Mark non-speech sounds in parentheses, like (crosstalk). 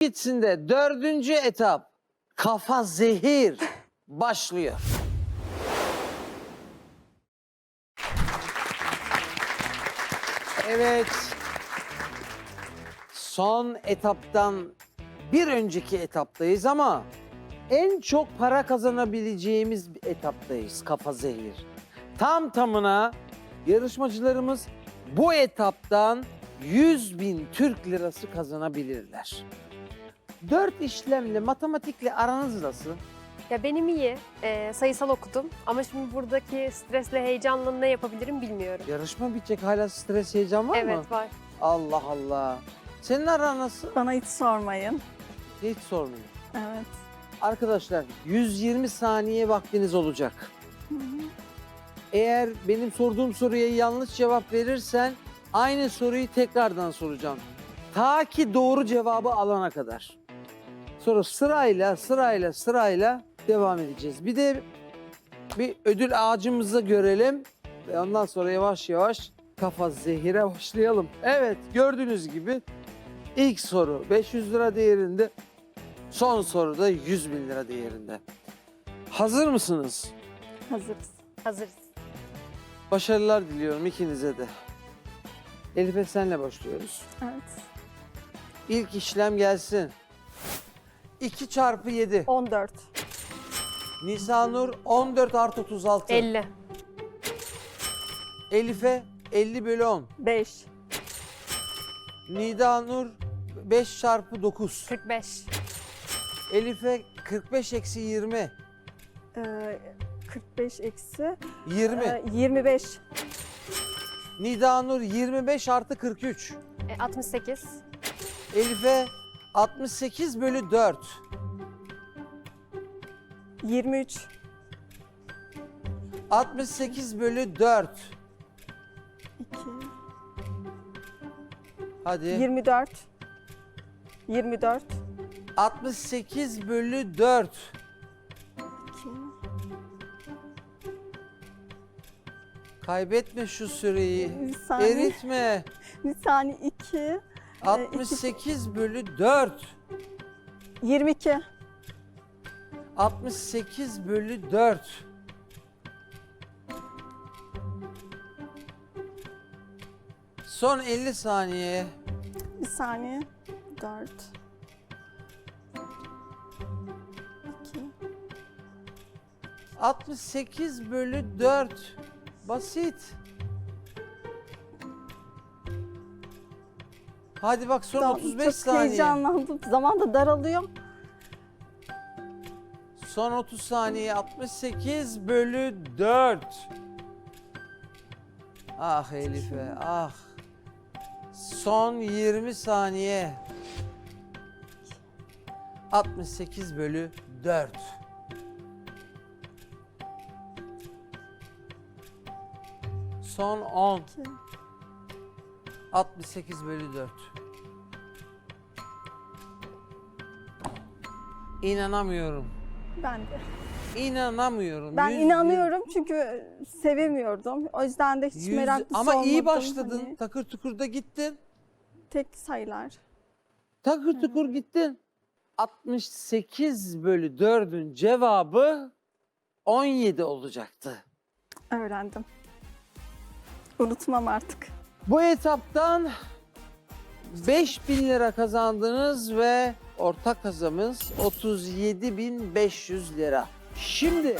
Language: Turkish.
gitsin de dördüncü etap kafa zehir başlıyor. Evet. Son etaptan bir önceki etaptayız ama en çok para kazanabileceğimiz bir etaptayız kafa zehir. Tam tamına yarışmacılarımız bu etaptan 100 bin Türk lirası kazanabilirler. Dört işlemle, matematikle aranız nasıl? Ya benim iyi. Ee, sayısal okudum ama şimdi buradaki stresle heyecanla ne yapabilirim bilmiyorum. Yarışma bitecek hala stres heyecan var mı? evet var. Allah Allah. Senin aran nasıl? Bana hiç sormayın. Hiç sormayın. Evet. Arkadaşlar 120 saniye vaktiniz olacak. Eğer benim sorduğum soruya yanlış cevap verirsen aynı soruyu tekrardan soracağım. Ta ki doğru cevabı alana kadar. Sonra sırayla sırayla sırayla devam edeceğiz. Bir de bir ödül ağacımızı görelim ve ondan sonra yavaş yavaş kafa zehire (laughs) başlayalım. Evet gördüğünüz gibi ilk soru 500 lira değerinde, son soru da 100 bin lira değerinde. Hazır mısınız? Hazırız. Hazırız. Başarılar diliyorum ikinize de. Elif'e senle başlıyoruz. Evet. İlk işlem gelsin. 2 çarpı 7. 14. Nisanur 14 artı 36. 50. Elif'e 50 bölü 10. 5. Nidanur 5 çarpı 9. 45. Elif'e 45 eksi 20. Ee, 45 eksi 20. e, 25. Nidanur 25 artı 43. E, 68. Elif'e 68 bölü 4. 23. 68 bölü 4. 2. Hadi. 24. 24. 68 bölü 4. 2. Kaybetme şu süreyi. Bir saniye. Eritme. Bir saniye 2. 68 bölü 4. 22. 68 bölü 4. Son 50 saniye. Bir saniye. 4. 2. 68 bölü 4. Basit. Hadi bak son 35 çok saniye. heyecanlandım. Zaman da daralıyor. Son 30 saniye 68 bölü 4. Ah Elife ah. Son 20 saniye. 68 bölü 4. Son 10. 2. 68 bölü 4. İnanamıyorum. Ben de. İnanamıyorum. Ben Yüz inanıyorum çünkü sevemiyordum. O yüzden de hiç yüz- meraklısı Ama iyi başladın. Hani Takır tukur da gittin. tek sayılar. Takır tukur gittin. 68 bölü 4'ün cevabı 17 olacaktı. Öğrendim. Unutmam artık. Bu etaptan 5000 lira kazandınız ve ortak kazamız 37.500 lira. Şimdi